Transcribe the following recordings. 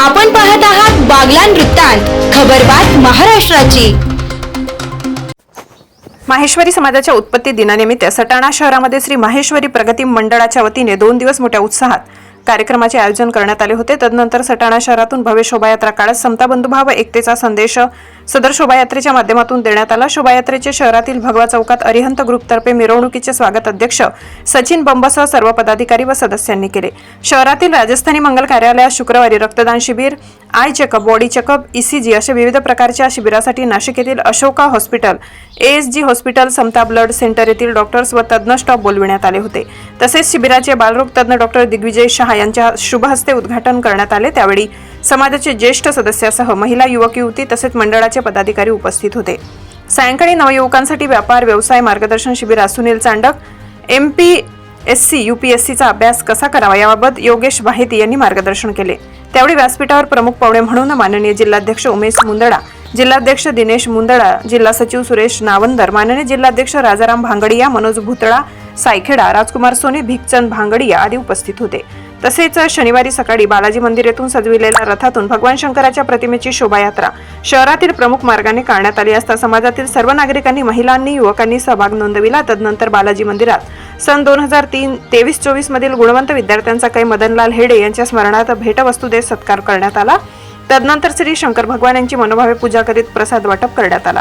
आपण पाहत आहात बागला वृत्तांत खबरबात महाराष्ट्राची. माहेश्वरी समाजाच्या उत्पत्ती दिनानिमित्त सटाणा शहरामध्ये श्री माहेश्वरी प्रगती मंडळाच्या वतीने दोन दिवस मोठ्या उत्साहात कार्यक्रमाचे आयोजन करण्यात आले होते. तदनंतर सटाणा शहरातून भव्य शोभायात्रा काढत समता बंधुभाव व एकतेचा संदेश सदर शोभायात्रेच्या माध्यमातून देण्यात आला. शोभायात्रेचे शहरातील भगवा चौकात अरिहंत ग्रुपतर्फे मिरवणुकीचे स्वागत अध्यक्ष सचिन बंबसह सर्व पदाधिकारी व सदस्यांनी केले. शहरातील राजस्थानी मंगल कार्यालयात शुक्रवारी रक्तदान शिबिर eye checkup body checkup ECG अशा विविध प्रकारच्या शिबिरासाठी नाशिक येथील Ashoka hospital ASG hospital Samata blood centre येथील डॉक्टर्स व तज्ज्ञ स्टॉप बोलविण्यात आले होते. तसेच शिबिराचे बालरोग तज्ज्ञ डॉक्टर दिग्विजय शहा यांच्या शुभ हस्ते उद्घाटन करण्यात आले. त्यावेळी समाजाचे ज्येष्ठ सदस्यासह महिला युवक युवती तसेच मंडळाचे पदाधिकारी उपस्थित होते. सायंकाळी नवयुवकांसाठी व्यापार व्यवसाय मार्गदर्शन शिबिरात Sunil Chandak M P S C युपीएससीचा अभ्यास कसा करावा याबाबत योगेश बाहेती यांनी मार्गदर्शन केले. त्यावेळी व्यासपीठावर प्रमुख पाहुणे म्हणून माननीय जिल्हाध्यक्ष उमेश मुंदडा जिल्हाध्यक्ष दिनेश मुंदडा जिल्हा सचिव सुरेश नावंदर माननीय जिल्हाध्यक्ष राजाराम भांगडिया मनोज भुतळा सायखेडा राजकुमार सोने भिकचंद भांगडिया आदी उपस्थित होते. तसेच शनिवारी सकाळी बालाजी मंदिर येथून सजविलेल्या रथातून भगवान शंकराच्या प्रतिमेची शोभायात्रा शहरातील प्रमुख मार्गाने काढण्यात आली असता समाजातील सर्व नागरिकांनी महिलांनी युवकांनी सहभाग नोंदविला. तदनंतर बालाजी मंदिरात सन दोन हजार तीन तेवीस चोवीस मधील गुणवंत विद्यार्थ्यांचा काही मदनलाल हेडे यांच्या स्मरणार्थ भेटवस्तू देत सत्कार करण्यात आला. तदनंतर श्री शंकर भगवान यांची मनोभावे पूजा करीत प्रसाद वाटप करण्यात आला.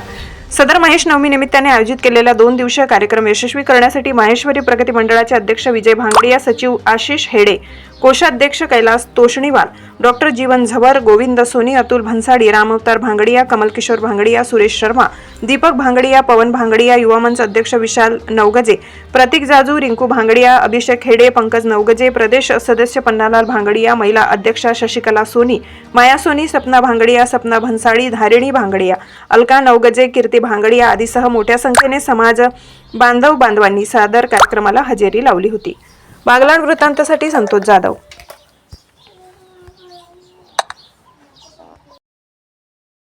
सदर महेश नवमी निमित्ताने आयोजित केलेला दोन दिवसीय कार्यक्रम यशस्वी करण्यासाठी माहेश्वरी प्रगती मंडळाचे अध्यक्ष विजय भांगडिया सचिव आशिष हेडे कोषाध्यक्ष कैलास तोषणीवाल डॉक्टर जीवन झवर गोविंद सोनी अतुल भन्साडी रामअवतार भांगडिया कमलकिशोर भांगडिया सुरेश शर्मा दीपक भांगडिया पवन भांगडिया युवा मंच अध्यक्ष विशाल नवगजे प्रतीक जाजू रिंकू भांगडिया अभिषेक हेडे पंकज नवगजे प्रदेश सदस्य पन्नालाल भांगडिया महिला अध्यक्षा शशिकला सोनी माया सोनी सपना भांगडिया सपना भन्साळी धारिणी भांगडिया अलका नवगजे कीर्ती भांगडी आदीसह मोठ्या संख्येने समाज बांधव बांधवांनी सादर कार्यक्रमाला हजेरी लावली होती. बागलाण वृत्तांतासाठी संतोष जाधव